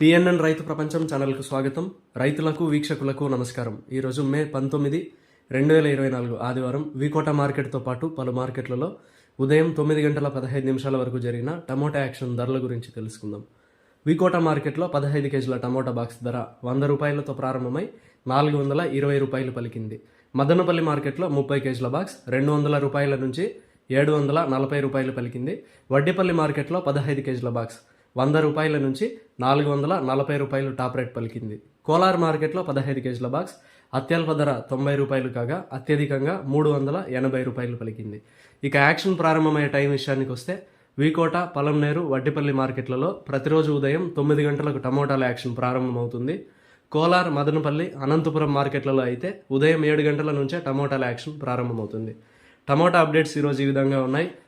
PNN రైతు ప్రపంచం ఛానల్కు స్వాగతం. రైతులకు వీక్షకులకు నమస్కారం. ఈరోజు మే పంతొమ్మిది రెండు వేల ఇరవై నాలుగు ఆదివారం వికోట మార్కెట్తో పాటు పలు మార్కెట్లలో ఉదయం తొమ్మిది గంటల పదహైదు నిమిషాల వరకు జరిగిన టమోటా యాక్షన్ ధరల గురించి తెలుసుకుందాం. వికోట మార్కెట్లో పదహైదు కేజీల టమోటా బాక్స్ ధర వంద రూపాయలతో ప్రారంభమై నాలుగు వందల ఇరవై రూపాయలు పలికింది. మదనపల్లి మార్కెట్లో ముప్పై కేజీల బాక్స్ రెండు వందల రూపాయల నుంచి ఏడు వందల నలభై రూపాయలు పలికింది. వడ్డేపల్లి మార్కెట్లో పదహైదు కేజీల బాక్స్ వంద రూపాయల నుంచి నాలుగు వందల నలభై రూపాయలు టాప్ రేట్ పలికింది. కోలార్ మార్కెట్లో పదహైదు కేజీల బాక్స్ అత్యల్ప ధర తొంభై రూపాయలు కాగా అత్యధికంగా మూడు వందల ఎనభై రూపాయలు పలికింది. ఇక యాక్షన్ ప్రారంభమయ్యే టైం విషయానికి వస్తే వీకోట పలంనేరు వడ్డిపల్లి మార్కెట్లలో ప్రతిరోజు ఉదయం తొమ్మిది గంటలకు టమోటాల యాక్షన్ ప్రారంభమవుతుంది. కోలార్ మదనపల్లి అనంతపురం మార్కెట్లలో అయితే ఉదయం ఏడు గంటల నుంచే టమోటాల యాక్షన్ ప్రారంభమవుతుంది. టమోటా అప్డేట్స్ ఈరోజు ఈ విధంగా ఉన్నాయి.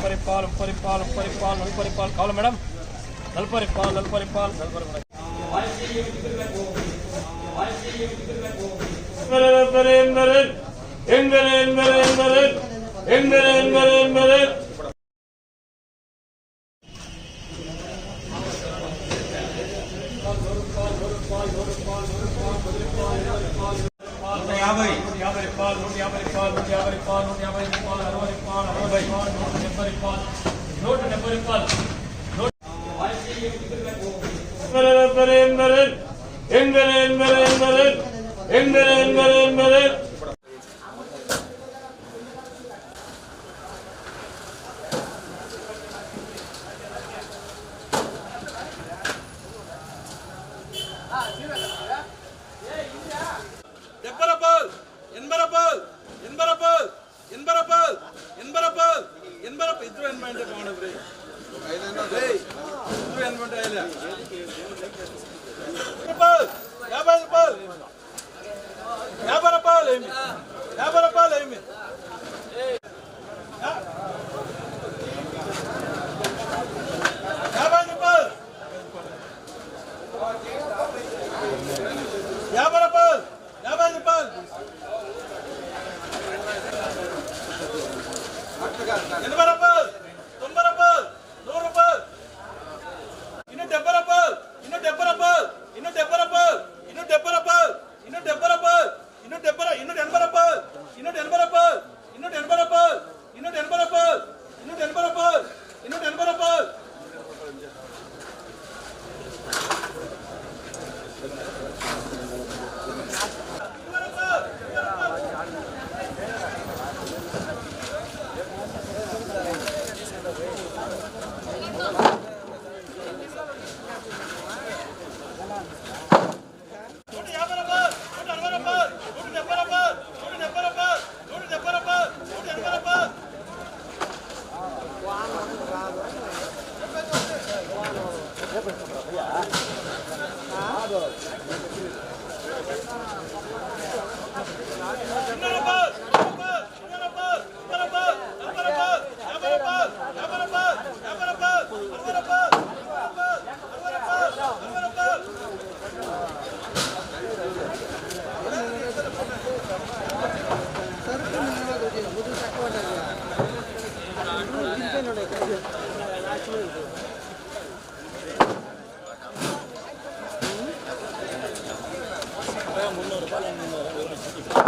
பரிபால் பரிபால் பரிபால் நல்பரிபால் காலம் மேடம் நல்பரிபால் நல்பரிபால் நல்பரி மேடம் எங்கள் எங்கள் எங்கள் எங்கள் எங்கள் எங்கள் రిపాల్ నూట యాభై రిపాల్ నూట యాభై రిపాల్ అరవై రిపాల్ అరవై రిపాల్ నూట డెబ్బై రిపాల్ నూట డెబ్బై రిపాల్ ఎందరే ఎందరే ఎందరే ఎందరే ఎందరే ఎందరే ఎందరే ಎಂಬರಪ್ಪ ಎಂಬರಪ್ಪ ಇದ್ರು ಎನ್ಮೆಂಟ್ ಮಾಡಬ್ರಿ ಇದ್ರು ಎನ್ಮೆಂಟ್ ಇಲ್ಲ ರೂಪಾಯಿ ಯಾಭೈ ರೂಪಾಯಿ నిలబడ Number よろしくお願いします。